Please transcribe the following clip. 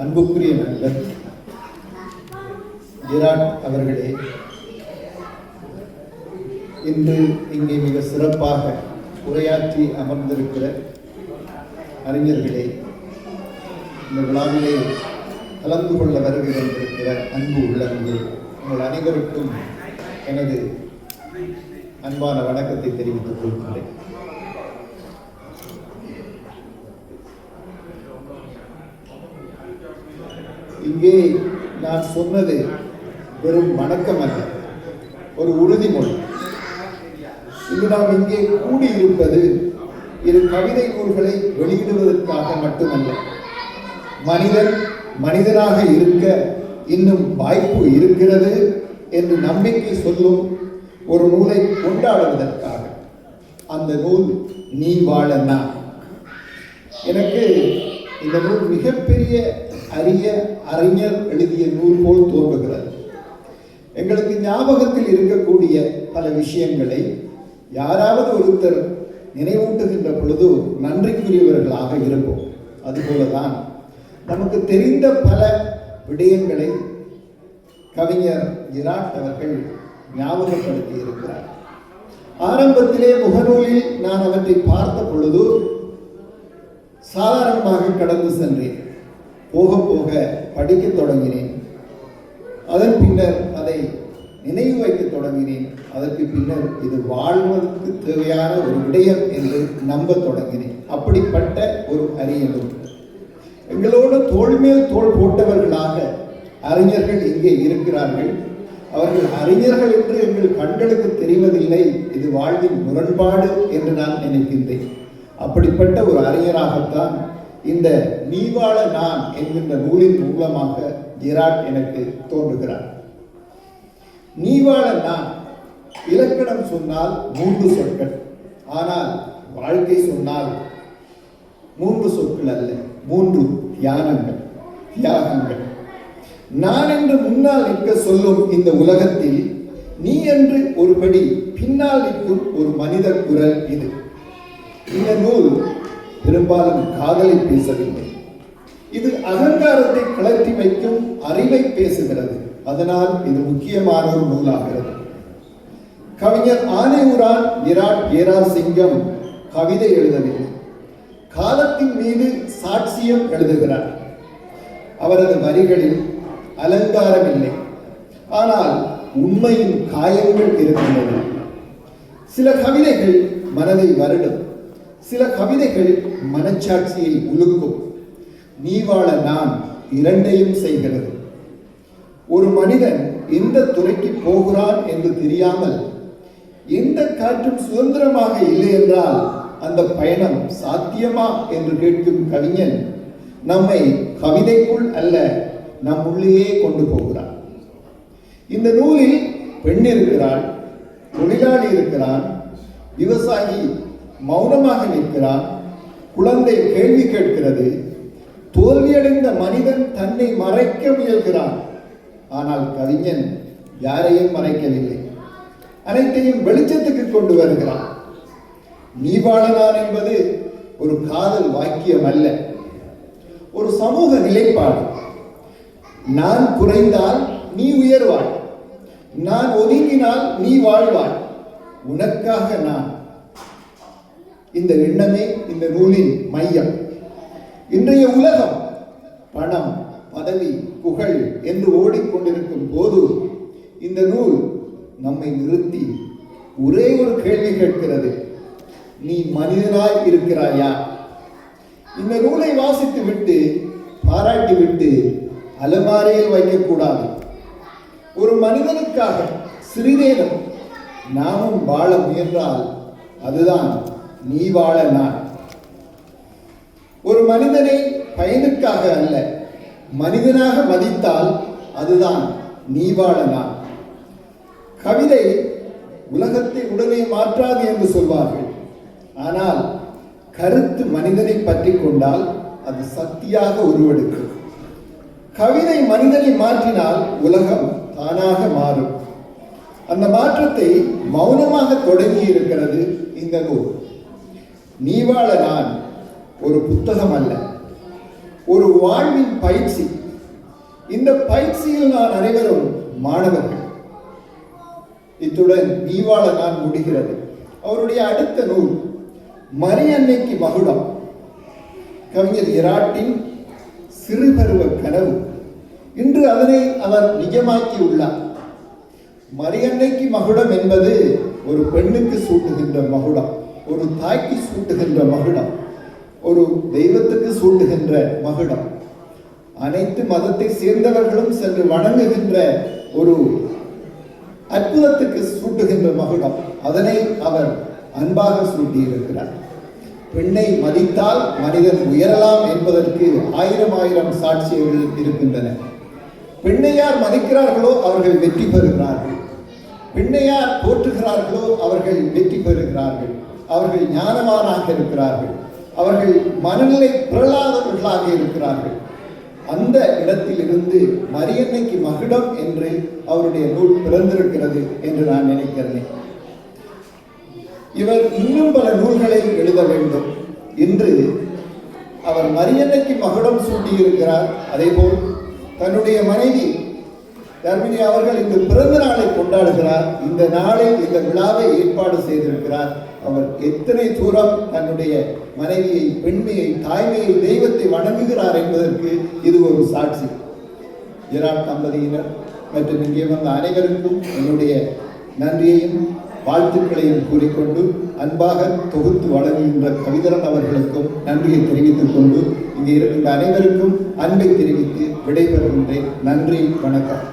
அன்புக்குரிய நண்பர் விராட் அவர்களே இன்று இங்கே மிக சிறப்பாக உரையாற்றி அமர்ந்திருக்கிற அறிஞர்களே இந்த விழாவிலே கலந்து கொள்ள வருகை வந்திருக்கிற அன்பு உள்ளங்கள் உங்கள் அனைவருக்கும் எனது அன்பான வணக்கத்தை தெரிவித்துக் கொள்கிறேன் இங்கே நான் சொன்னது வெறும் வணக்கம் அல்ல ஒரு உறுதிமொழி. இங்கு நாம் இங்கே கூடியிருப்பது இரு கவிதை நூல்களை வெளியிடுவதற்காக மட்டுமல்ல மனிதன் மனிதனாக இருக்க இன்னும் வாய்ப்பு இருக்கிறது என்று நம்பிக்கை சொல்லும் ஒரு நூலை கொண்டாடுவதற்காக. அந்த நூல் நீ வாழ நான். எனக்கு இந்த நூல் மிகப்பெரிய அரிய அறிஞர் எழுதிய நூல் போல் தோன்றுகிறது. எங்களுக்கு ஞாபகத்தில் இருக்கக்கூடிய பல விஷயங்களை யாராவது ஒருத்தர் நினைவூட்டுகின்ற பொழுது நன்றிக்குரியவர்களாக இருப்போம். அதுபோலதான் நமக்கு தெரிந்த பல விடயங்களை கவிஞர் இராட் அவர்கள் ஞாபகப்படுத்தி இருக்கிறார். ஆரம்பத்திலே முகநூலில் நான் அவற்றை பார்த்த பொழுது சாதாரணமாக கடந்து சென்றேன். போக போக படிக்கத் தொடங்கினேன். அதன் பின்னர் அதை நினைவு வைக்க தொடங்கினேன். அதற்கு பின்னர் இது வாழ்வதற்கு தேவையான ஒரு விடயம் என்று நம்பத் தொடங்கினேன். அப்படிப்பட்ட ஒரு அறியலும் எங்களோடு தோல் மேல் தோள் போட்டவர்களாக அறிஞர்கள் இங்கே இருக்கிறார்கள். அவர்கள் அறிஞர்கள் என்று எங்கள் கண்களுக்கு தெரிவதில்லை. இது வாழ்வின் முரண்பாடு என்று நான் நினைக்கின்றேன். அப்படிப்பட்ட ஒரு அறிஞராகத்தான் இந்த நீவாழ நான் என்கின்ற நூலின் மூலமாக ஜிராட் எனக்கு தோன்றுகிறார். நீவாழ நான் இலக்கணம் சொன்னால் மூன்று சொற்கள். ஆனால் வாழ்க்கை சொன்னால் மூன்று சொற்கள் அல்ல மூன்று தியானங்கள் தியாகங்கள். நான் என்று முன்னால் நிற்க சொல்லும் இந்த உலகத்தில் நீ என்று ஒருபடி பின்னால் நிற்கும் ஒரு மனித குரல் இது. இந்த நூல் பெரும்பாலும் காதலை பேசவில்லை. இது அகங்காரத்தை கிளற்றி வைக்கும் அறிவை பேசுகிறது. அதனால் இது முக்கியமான ஒரு நூலாகிறது. கவிஞர் ஆனையூரான் விராட் ஏரார் சிங்கம் கவிதை எழுதவில்லை. காலத்தின் மீது சாட்சியம் எழுதுகிறார். அவரது வரிகளில் அலங்காரம் இல்லை ஆனால் உண்மையின் காயங்கள் இருக்கின்றன. சில கவிதைகள் மனதை வருடும். சில கவிதைகள் மனச்சாட்சியை உலுக்கும் நீ வாழ நான் இரண்டையும் செய்கிறது. ஒரு மனிதன் எந்த துறைக்கு போகிறான் என்று தெரியாமல் எந்த காற்றும் சுதந்திரமாக இல்லை என்றால் அந்த பயணம் சாத்தியமா என்று கேட்கும் கவிஞன் நம்மை கவிதைக்குள் அல்ல நம் உள்ளேயே கொண்டு போகிறான். இந்த நூலில் பெண் இருக்கிறாள் தொழிலாளி இருக்கிறான் விவசாயி மௌனமாக நிற்கிறான். குழந்தை கேள்வி கேட்கிறது. தோல்வியடைந்த மனிதன் தன்னை மறைக்க முயல்கிறான். ஆனால் கவிஞன் யாரையும் மறைக்கவில்லை. அனைத்தையும் வெளிச்சத்துக்கு கொண்டு வருகிறான். நீ வாழனான் என்பது ஒரு காதல் வாக்கியம் அல்ல. ஒரு சமூக நிலைப்பாடு. நான் குறைந்தால் நீ உயர்வாய். நான் ஒதுங்கினால் நீ வாழ்வாய். உனக்காக நான் இந்த எண்ணமே இந்த நூலின் மையம். இன்றைய உலகம் பணம் பதவி புகழ் என்று ஓடிக்கொண்டிருக்கும் போது இந்த நூல் நம்மை நிறுத்தி ஒரே ஒரு கேள்வி கேட்கிறது. நீ மனிதனாய் இருக்கிறாயா? இந்த நூலை வாசித்து விட்டு பாராட்டி விட்டு அலமாரியில் வைக்கக்கூடாது. ஒரு மனிதனுக்காக சிறிதேனும் நாமும் வாழ முயன்றால் அதுதான் நீ வாழ நான். ஒரு மனிதனை பயனுக்காக அல்ல மனிதனாக மதித்தால் அதுதான் நீ வாழ நான். கவிதை உலகத்தை உடனே மாற்றாது என்று சொல்வார்கள். ஆனால் கருத்து மனிதனை பற்றி கொண்டால் அது சக்தியாக உருவெடுக்கும். கவிதை மனிதனை மாற்றினால் உலகம் தானாக மாறும். அந்த மாற்றத்தை மௌனமாக தொடங்கி இருக்கிறது இந்த நூல். நீ வாழ நான் ஒரு புத்தகம் அல்ல. ஒரு வாழ்வின் பயிற்சி. இந்த பயிற்சியில் நான் அனைவரும் மாணவர்கள். இத்துடன் நீவாள நான் முடிகிறது. அவருடைய அடுத்த நூல் மரியன்னைக்கு மகுடம். கவிஞர் இராட்டின் சிறுபருவ கனவு. இன்று அதனை அவர் நிஜமாக்கி உள்ளார் மரியன்னைக்கு மகுடம் என்பது ஒரு பெண்ணுக்கு சூட்டுகின்ற மகுடம். ஒரு தாய்க்கு சூட்டுகின்ற மகுடம் ஒரு தெய்வத்துக்கு சூட்டுகின்ற மகுடம். அனைத்து மதத்தை சேர்ந்தவர்களும் சென்று வணங்குகின்ற ஒரு அற்புதத்துக்கு சூட்டுகின்ற மகுடம். அதனை அவர் அன்பாக சூட்டியிருக்கிறார். பெண்ணை மதித்தால் மனிதன் உயரலாம் என்பதற்கு ஆயிரம் ஆயிரம் சாட்சியங்கள் இருக்கின்றன. பெண்ணை யார் மதிக்கிறார்களோ அவர்கள் வெற்றி பெறுகிறார்கள். பெண்ணை யார் போற்றுகிறார்களோ அவர்கள் வெற்றி பெறுகிறார்கள். அவர்கள் ஞானவானாக இருக்கிறார்கள். அவர்கள் மனநிலை பிறளாதவர்களாக இருக்கிறார்கள். அந்த இடத்திலிருந்து மரியன்னைக்கு மகுடம் என்று அவருடைய நூல் பிறந்திருக்கிறது என்று நான் நினைக்கிறேன். இவர் இன்னும் பல நூல்களை எழுத வேண்டும். இன்று அவர் மரியன்னைக்கு மகுடம் சூட்டியிருக்கிறார். அதேபோல் தன்னுடைய மனைவி தர்மினி அவர்கள் இந்த பிறந்த நாளை கொண்டாடுகிறார். இந்த நாளில் இந்த விழாவை ஏற்பாடு செய்திருக்கிறார். அவர் எத்தனை தூரம் தன்னுடைய மனைவியை பெண்மையை தாய்மையை தெய்வத்தை வணங்குகிறார் என்பதற்கு இது ஒரு சாட்சி. ஜெராட் தம்பதியினர் மற்றும் இங்கே வந்த அனைவருக்கும் என்னுடைய நன்றியையும் வாழ்த்துக்களையும் கூறிக்கொண்டு அன்பாக தொகுத்து வழங்குகின்ற கவிதரன் அவர்களுக்கும் நன்றியை தெரிவித்துக் கொண்டு இங்கே இருக்கின்ற அனைவருக்கும் அன்பை தெரிவித்து விடைபெறுகின்றேன். நன்றி வணக்கம்.